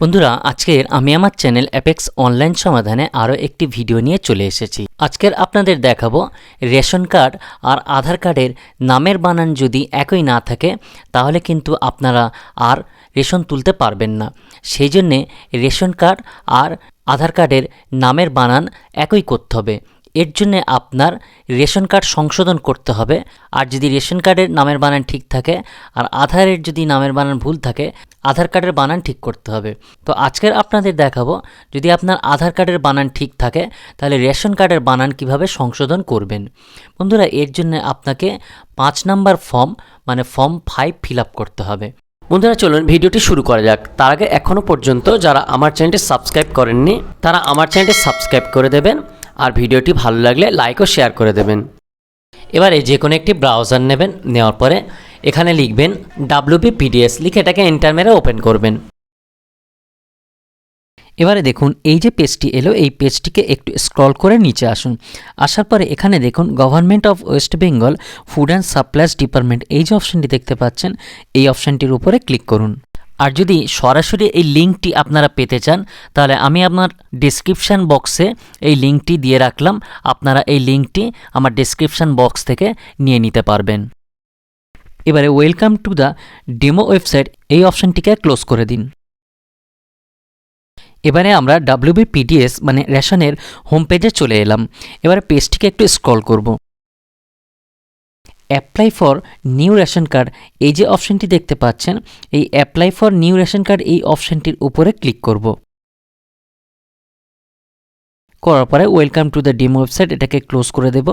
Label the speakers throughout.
Speaker 1: বন্ধুরা, আজকের আমি আমার চ্যানেল অ্যাপেক্স অনলাইন সমাধানে আরও একটি ভিডিও নিয়ে চলে এসেছি। আজকের আপনাদের দেখাবো রেশন কার্ড আর আধার কার্ডের নামের বানান যদি একই না থাকে, তাহলে কিন্তু আপনারা আর রেশন তুলতে পারবেন না। সেই জন্যে রেশন কার্ড আর আধার কার্ডের নামের বানান একই করতে হবে। এর জন্য আপনার রেশন কার্ড সংশোধন করতে হবে। আর যদি রেশন কার্ডের নামের বানান ঠিক থাকে, আর আধারের যদি নামের বানান ভুল থাকে, আধার কার্ডের বানান ঠিক করতে হবে। তো আজকের আপনাদের দেখাবো, যদি আপনার আধার কার্ডের বানান ঠিক থাকে, তাহলে রেশন কার্ডের বানান কীভাবে সংশোধন করবেন। বন্ধুরা, এর জন্য আপনাকে পাঁচ নাম্বার ফর্ম মানে ফর্ম ফাইভ ফিল করতে হবে। বন্ধুরা, চলুন ভিডিওটি শুরু করা যাক। তার আগে এখনও পর্যন্ত যারা আমার চ্যানেলটি সাবস্ক্রাইব করেননি, তারা আমার চ্যানেলটি সাবস্ক্রাইব করে দেবেন। আর ভিডিওটি ভালো লাগলে লাইক ও শেয়ার করে দেবেন। এবারে যে কোনো একটি ব্রাউজার নেবেন, নেওয়ার পরে এখানে লিখবেন ডাব্লিউপি পিডিএস লিখে এটাকে এন্টার মেরে ওপেন করবেন। এবারে দেখুন, এই যে পেজটি এলো, এই পেজটিকে একটু স্ক্রল করে নিচে আসুন। আসার পরে এখানে দেখুন government of West Bengal food and supplies department এই যে অপশানটি দেখতে পাচ্ছেন, এই অপশানটির উপরে ক্লিক করুন। আর যদি সরাসরি এই লিঙ্কটি আপনারা পেতে চান, তাহলে আমি আপনার ডিসক্রিপশান বক্সে এই লিঙ্কটি দিয়ে রাখলাম। আপনারা এই লিঙ্কটি আমার ডিসক্রিপশান বক্স থেকে নিয়ে নিতে পারবেন। এবারে welcome to the demo website এই অপশানটিকে ক্লোজ করে দিন। এবারে আমরা ডাব্লিউবি পিডিএস মানে রেশনের হোম পেজে চলে এলাম। এবারে পেজটিকে একটু স্ক্রল করব। Apply for new ration card এই যে অপশানটি দেখতে পাচ্ছেন, এই apply for new ration card এই অপশানটির উপরে ক্লিক করব। করার পরে welcome to the demo website এটাকে ক্লোজ করে দেব।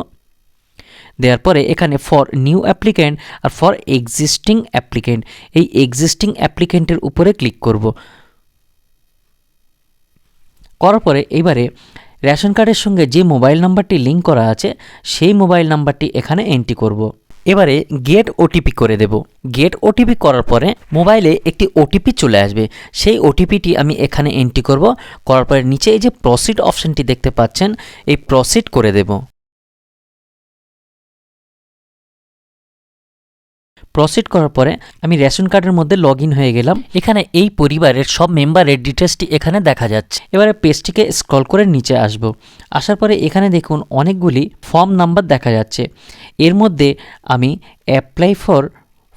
Speaker 1: দেওয়ার পরে এখানে ফর নিউ অ্যাপ্লিক্যান্ট আর ফর এক্সিস্টিং অ্যাপ্লিক্যান্ট এই এক্সিস্টিং অ্যাপ্লিক্যান্টের উপরে ক্লিক করব। করার পরে এবারে রেশন কার্ডের সঙ্গে যে মোবাইল নাম্বারটি লিঙ্ক করা আছে, সেই মোবাইল নাম্বারটি এখানে এন্ট্রি করব। এবারে গেট ওটিপি করে দেব। গেট ওটিপি করার পরে মোবাইলে একটি ওটিপি চলে আসবে। সেই ওটিপিটি আমি এখানে এন্ট্রি করব। করার পরে নিচে এই যে প্রসিড অপশানটি দেখতে পাচ্ছেন, এই প্রসিড করে দেব। প্রসিড করার পরে আমি রেশন কার্ডের মধ্যে লগ হয়ে গেলাম। এখানে এই পরিবারের সব মেম্বারের ডিটেলসটি এখানে দেখা যাচ্ছে। এবারে পেজটিকে স্ক্রল করে নিচে আসব। আসার পরে এখানে দেখুন অনেকগুলি ফর্ম নাম্বার দেখা যাচ্ছে। এর মধ্যে আমি অ্যাপ্লাই ফর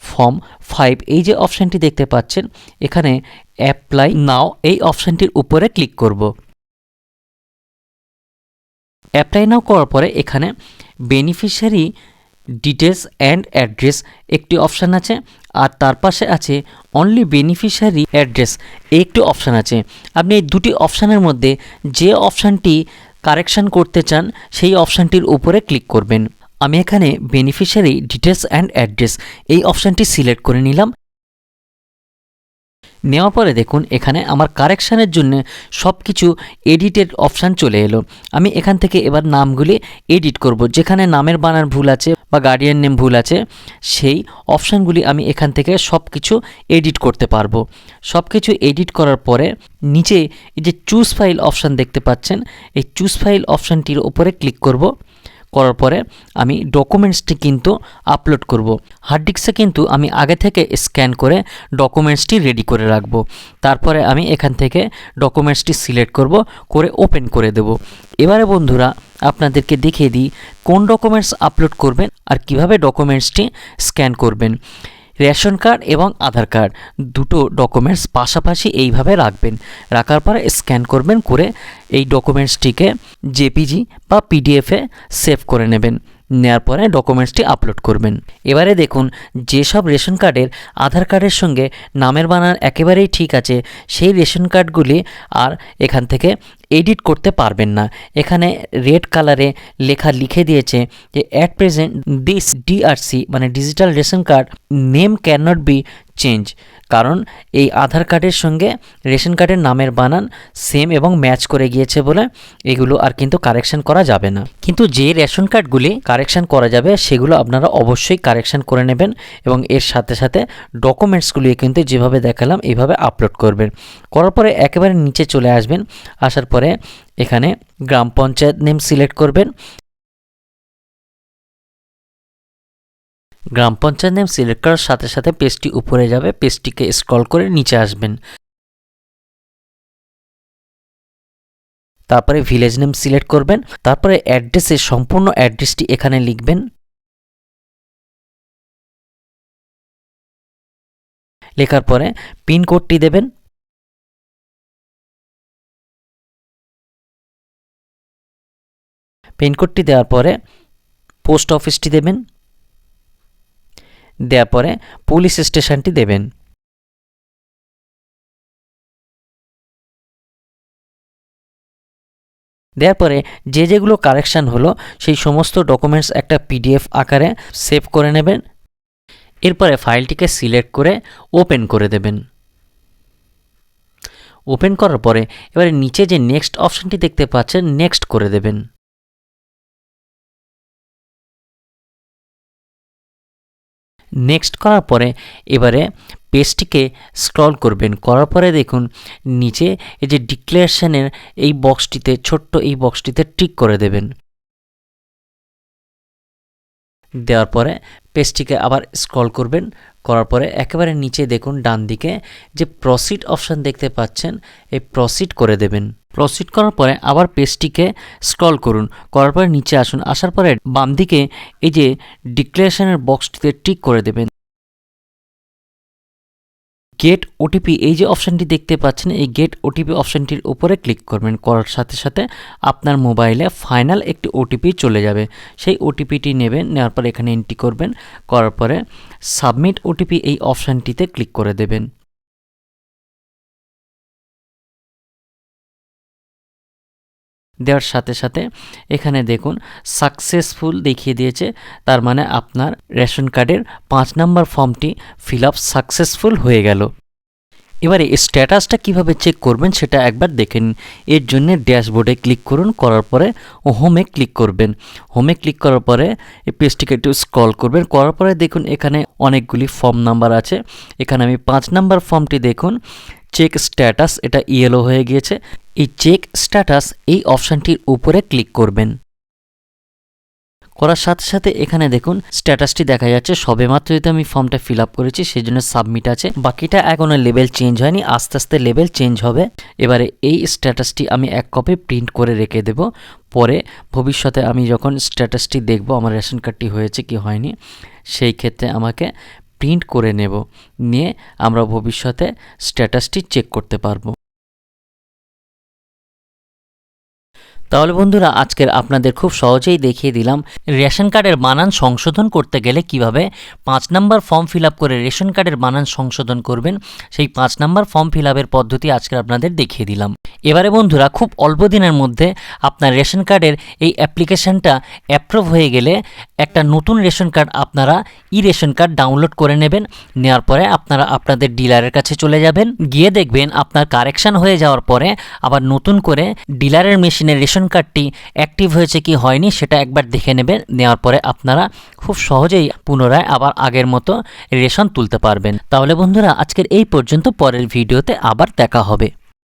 Speaker 1: ফর্ম ফাইভ এই যে অপশানটি দেখতে পাচ্ছেন, এখানে অ্যাপ্লাই নাও এই অপশানটির উপরে ক্লিক করব। অ্যাপ্লাই নাও করার পরে এখানে বেনিফিশিয়ারি ডিটেলস অ্যান্ড অ্যাড্রেস একটি অপশান আছে, আর তার পাশে আছে অনলি বেনিফিশিয়ারি অ্যাড্রেস একটি অপশান আছে। আপনি এই দুটি অপশানের মধ্যে যে অপশানটি কারেকশান করতে চান, সেই অপশানটির উপরে ক্লিক করবেন। আমি এখানে বেনিফিশিয়ারি ডিটেলস অ্যান্ড অ্যাড্রেস এই অপশানটি সিলেক্ট করে নিলাম। নেওয়ার পরে দেখুন, এখানে আমার কারেকশানের জন্য সব কিছু এডিটের অপশান চলে এলো। আমি এখান থেকে এবার নামগুলি এডিট করব। যেখানে নামের বানার ভুল আছে বা গার্ডিয়ান নেম ভুল আছে, সেই অপশানগুলি আমি এখান থেকে সব কিছু এডিট করতে পারব। সব কিছু এডিট করার পরে নিচে এই যে চুজ ফাইল অপশান দেখতে পাচ্ছেন, এই চুজ ফাইল অপশানটির ওপরে ক্লিক করব। করার পরে আমি ডকুমেন্টসটি কিন্তু আপলোড করব। হার্ড ডিস্কে কিন্তু আমি আগে থেকে স্ক্যান করে ডকুমেন্টসটি রেডি করে রাখব। তারপরে আমি এখান থেকে ডকুমেন্টসটি সিলেক্ট করব, করে ওপেন করে দেব। এবারে বন্ধুরা, আপনাদেরকে দেখিয়ে দিই কোন ডকুমেন্টস আপলোড করবেন আর কীভাবে ডকুমেন্টসটি স্ক্যান করবেন। রেশন কার্ড এবং আধার কার্ড। দুটো ডকুমেন্টস পাশাপাশি এইভাবে রাখবেন। রাখার পরে স্ক্যান করবেন করে এই ডকুমেন্টসটিকে জেপিজি বা পিডিএফে সেভ করে নেবেন। নেওয়ার পরে ডকুমেন্টসটি আপলোড করবেন। এবারে দেখুন, যেসব রেশন কার্ডের আধার কার্ডের সঙ্গে নামের বানান একেবারেই ঠিক আছে, সেই রেশন কার্ডগুলি আর এখান থেকে এডিট করতে পারবেন না। এখানে রেড কালারে লেখা লিখে দিয়েছে যে অ্যাট প্রেজেন্ট দিস ডিআরসি মানে digital ration card name can not be change কারণ এই আধার কার্ডের সঙ্গে রেশন কার্ডের নামের বানান সেম এবং ম্যাচ করে গিয়েছে বলে এগুলো আর কিন্তু কারেকশন করা যাবে না। কিন্তু যে রেশন কার্ডগুলি কারেকশন করা যাবে, সেগুলো আপনারা অবশ্যই কারেকশন করে নেবেন এবং এর সাথে সাথে ডকুমেন্টসগুলি কিন্তু যেভাবে দেখালাম এইভাবে আপলোড করবেন। করার পরে একেবারে নিচে চলে আসবেন, আসার পরে এখানে গ্রাম পঞ্চায়েত নেম সিলেক্ট করবেন। গ্রাম পঞ্চায়েত নেম সিলেক্ট করার সাথে সাথে পেজটি উপরে যাবে, পেজটিকে স্ক্রল করে নিচে আসবেন। তারপরে ভিলেজ নেম সিলেক্ট করবেন, তারপরে অ্যাড্রেসে সম্পূর্ণ অ্যাড্রেসটি এখানে লিখবেন। লেখার পরে পিনকোডটি দেবেন। পিনকোডটি দেওয়ার পরে পোস্ট অফিসটি দেবেন। দেওয়ার পরে পুলিশ স্টেশনটি দেবেন। দেওয়ার পরে যে যেগুলো কারেকশান হলো, সেই সমস্ত ডকুমেন্টস একটা পিডিএফ আকারে সেভ করে নেবেন। এরপরে ফাইলটিকে সিলেক্ট করে ওপেন করে দেবেন। ওপেন করার পরে এবারে নিচে যে নেক্সট অপশানটি দেখতে পাচ্ছেন, নেক্সট করে দেবেন। নেক্সট করার পরে এবারে পেজটিকে স্ক্রল করবেন। করার পরে দেখুন, নিচে এই যে ডিক্লারেশনের এই বক্সটিতে ছোট্ট এই বক্সটিতে টিক করে দেবেন। দেওয়ার পরে পেজটিকে আবার স্ক্রল করবেন। করার পরে একেবারে নিচে দেখুন ডান দিকে যে প্রসিড অপশান দেখতে পাচ্ছেন, এই প্রসিড করে দেবেন। প্রসিড করার পরে আবার পেজটিকে স্ক্রল করুন। করার পরে নিচে আসুন। আসার পরে বাম দিকে এই যে ডিক্লারেশনের বক্সটিতে টিক করে দেবেন। গেট ওটিপি এই যে অপশানটি দেখতে পাচ্ছেন, এই গেট ওটিপি অপশানটির উপরে ক্লিক করবেন। করার সাথে সাথে আপনার মোবাইলে ফাইনাল একটি ওটিপি চলে যাবে। সেই ওটিপিটি নেবেন, নেওয়ার পরে এখানে এন্ট্রি করবেন। করার পরে সাবমিট ওটিপি এই অপশানটিতে ক্লিক করে দেবেন। দেওয়ার সাথে সাথে এখানে দেখুন সাকসেসফুল দেখিয়ে দিয়েছে। তার মানে আপনার রেশন কার্ডের পাঁচ নম্বর ফর্মটি ফিল আপ সাকসেসফুল হয়ে গেল। এবারে স্ট্যাটাসটা কীভাবে চেক করবেন সেটা একবার দেখে নিন। এর জন্য ড্যাশবোর্ডে ক্লিক করুন, করার পরে হোমে ক্লিক করবেন। হোমে ক্লিক করার পরে এই পেজটিকে একটু স্ক্রল করবেন। করার পরে দেখুন এখানে অনেকগুলি ফর্ম নাম্বার আছে। এখানে আমি পাঁচ নাম্বার ফর্মটি দেখুন। চেক স্ট্যাটাস এটা ইয়েলো হয়ে গিয়েছে। এই চেক স্ট্যাটাস এই অপশানটির উপরে ক্লিক করবেন। করার সাথে সাথে এখানে দেখুন স্ট্যাটাসটি দেখা যাচ্ছে। সবেমাত্র যদি আমি ফর্মটা ফিল আপ করেছি সেই জন্য সাবমিট আছে। বাকিটা এখনও লেভেল চেঞ্জ হয়নি, আস্তে আস্তে লেভেল চেঞ্জ হবে। এবারে এই স্ট্যাটাসটি আমি এক কপি প্রিন্ট করে রেখে দেব। পরে ভবিষ্যতে আমি যখন স্ট্যাটাসটি দেখব, আমার রেশন কার্ডটি হয়েছে কি হয়নি, সেই ক্ষেত্রে আমাকে প্রিন্ট করে নেব। নিয়ে আমরা ভবিষ্যতে স্ট্যাটাসটি চেক করতে পারব। তাহলে বন্ধুরা, আজকের আপনাদের খুব সহজেই দেখিয়ে দিলাম, রেশন কার্ডের বানান সংশোধন করতে গেলে কীভাবে পাঁচ নাম্বার ফর্ম ফিল করে রেশন কার্ডের বানান সংশোধন করবেন, সেই পাঁচ নাম্বার ফর্ম ফিল পদ্ধতি আজকে আপনাদের দেখিয়ে দিলাম। এবারে বন্ধুরা, খুব অল্প দিনের মধ্যে আপনার রেশন কার্ডের এই অ্যাপ্লিকেশনটা অ্যাপ্রুভ হয়ে গেলে একটা নতুন রেশন কার্ড আপনারা ই রেশন কার্ড ডাউনলোড করে নেবেন, নেওয়ার পরে আপনারা আপনাদের ডিলারের কাছে চলে যাবেন, গিয়ে দেখবেন আপনার কারেকশান হয়ে যাওয়ার পরে আবার নতুন করে ডিলারের মেশিনের রেশন কার্ডটি অ্যাক্টিভ হয়েছে কি হয়নি সেটা একবার দেখে নেবেন। নেওয়ার পরে আপনারা খুব সহজেই পুনরায় আবার আগের মতো রেশন তুলতে পারবেন। তাহলে বন্ধুরা, আজকের এই পর্যন্ত। পরের ভিডিওতে আবার দেখা হবে।